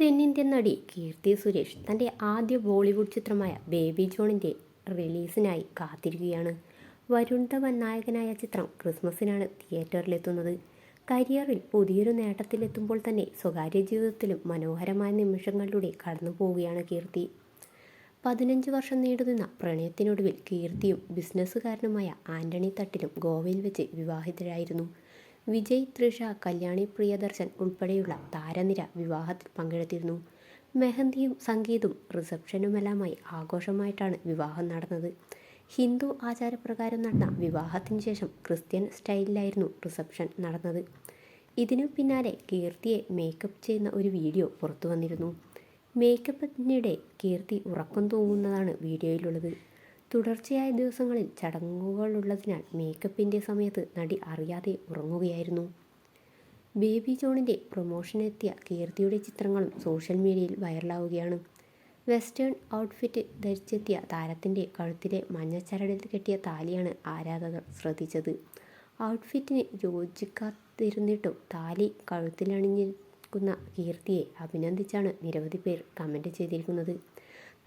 തെന്നിന്ത്യൻ നടി കീർത്തി സുരേഷ് തന്റെ ആദ്യ ബോളിവുഡ് ചിത്രമായ ബേബി ജോണിന്റെ റിലീസിനായി കാത്തിരിക്കുകയാണ്. വരുൺ ധവൻ നായകനായ ചിത്രം ക്രിസ്മസിനാണ് തിയേറ്ററിലെത്തുന്നത്. കരിയറിൽ പുതിയൊരു നേട്ടത്തിലെത്തുമ്പോൾ തന്നെ സ്വകാര്യ ജീവിതത്തിലും മനോഹരമായ നിമിഷങ്ങളിലൂടെ കടന്നു പോവുകയാണ് കീർത്തി. പതിനഞ്ച് വർഷം നീണ്ടുനിന്ന പ്രണയത്തിനൊടുവിൽ കീർത്തിയും ബിസിനസ്സുകാരനുമായ ആന്റണി തട്ടിലും ഗോവയിൽ വെച്ച് വിവാഹിതരായിരുന്നു. വിജയ് തൃഷ കല്യാണി പ്രിയദർശൻ ഉൾപ്പെടെയുള്ള താരനിര വിവാഹത്തിൽ പങ്കെടുത്തിരുന്നു. മെഹന്തിയും സംഗീതും റിസപ്ഷനുമെല്ലാമായി ആഘോഷമായിട്ടാണ് വിവാഹം നടന്നത്. ഹിന്ദു ആചാരപ്രകാരം നടന്ന വിവാഹത്തിന് ശേഷം ക്രിസ്ത്യൻ സ്റ്റൈലിലായിരുന്നു റിസപ്ഷൻ നടന്നത്. ഇതിനു പിന്നാലെ കീർത്തിയെ മേക്കപ്പ് ചെയ്യുന്ന ഒരു വീഡിയോ പുറത്തു വന്നിരുന്നു മേക്കപ്പിനിടെ കീർത്തി ഉറക്കം തൂങ്ങുന്നതാണ് വീഡിയോയിലുള്ളത്. തുടർച്ചയായ ദിവസങ്ങളിൽ ചടങ്ങുകളുള്ളതിനാൽ മേക്കപ്പിന്റെ സമയത്ത് നടി അറിയാതെ ഉറങ്ങുകയായിരുന്നു. ബേബി ജോണിന്റെ പ്രൊമോഷനെത്തിയ കീർത്തിയുടെ ചിത്രങ്ങളും സോഷ്യൽ മീഡിയയിൽ വൈറലാവുകയാണ് വെസ്റ്റേൺ ഔട്ട്ഫിറ്റ് ധരിച്ചെത്തിയ താരത്തിന്റെ കഴുത്തിലെ മഞ്ഞച്ചരടിൽ കെട്ടിയ താലിയാണ് ആരാധകർ ശ്രദ്ധിച്ചത്. ഔട്ട്ഫിറ്റിന് യോജിക്കാതിരുന്നിട്ടും താലി കഴുത്തിലണിഞ്ഞിരിക്കുന്ന കീർത്തിയെ അഭിനന്ദിച്ചാണ് നിരവധി പേർ കമന്റ് ചെയ്തിരിക്കുന്നത്.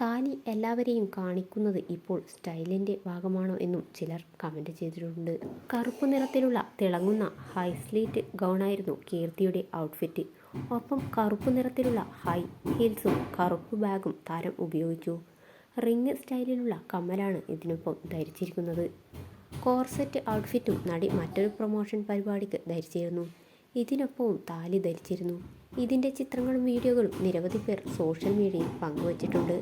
താലി എല്ലാവരെയും കാണിക്കുന്നത് ഇപ്പോൾ സ്റ്റൈലിന്റെ ഭാഗമാണോ എന്നും ചിലർ കമന്റ് ചെയ്തിട്ടുണ്ട്. കറുപ്പ് നിറത്തിലുള്ള തിളങ്ങുന്ന ഹൈ സ്ലീറ്റ് ഗൗണായിരുന്നു കീർത്തിയുടെ ഔട്ട്ഫിറ്റ്. ഒപ്പം കറുപ്പ് നിറത്തിലുള്ള ഹൈ ഹീൽസും കറുപ്പ് ബാഗും താരം ഉപയോഗിച്ചു. റിങ് സ്റ്റൈലിലുള്ള കമ്മലാണ് ഇതിനൊപ്പം ധരിച്ചിരിക്കുന്നത്. കോർസെറ്റ് ഔട്ട്ഫിറ്റും നടി മറ്റൊരു പ്രൊമോഷൻ പരിപാടിക്ക് ധരിച്ചിരുന്നു. ഇതിനൊപ്പവും താലി ധരിച്ചിരുന്നു. ഇതിന്റെ ചിത്രങ്ങളും വീഡിയോകളും നിരവധി പേർ സോഷ്യൽ മീഡിയയിൽ പങ്കുവച്ചിട്ടുണ്ട്.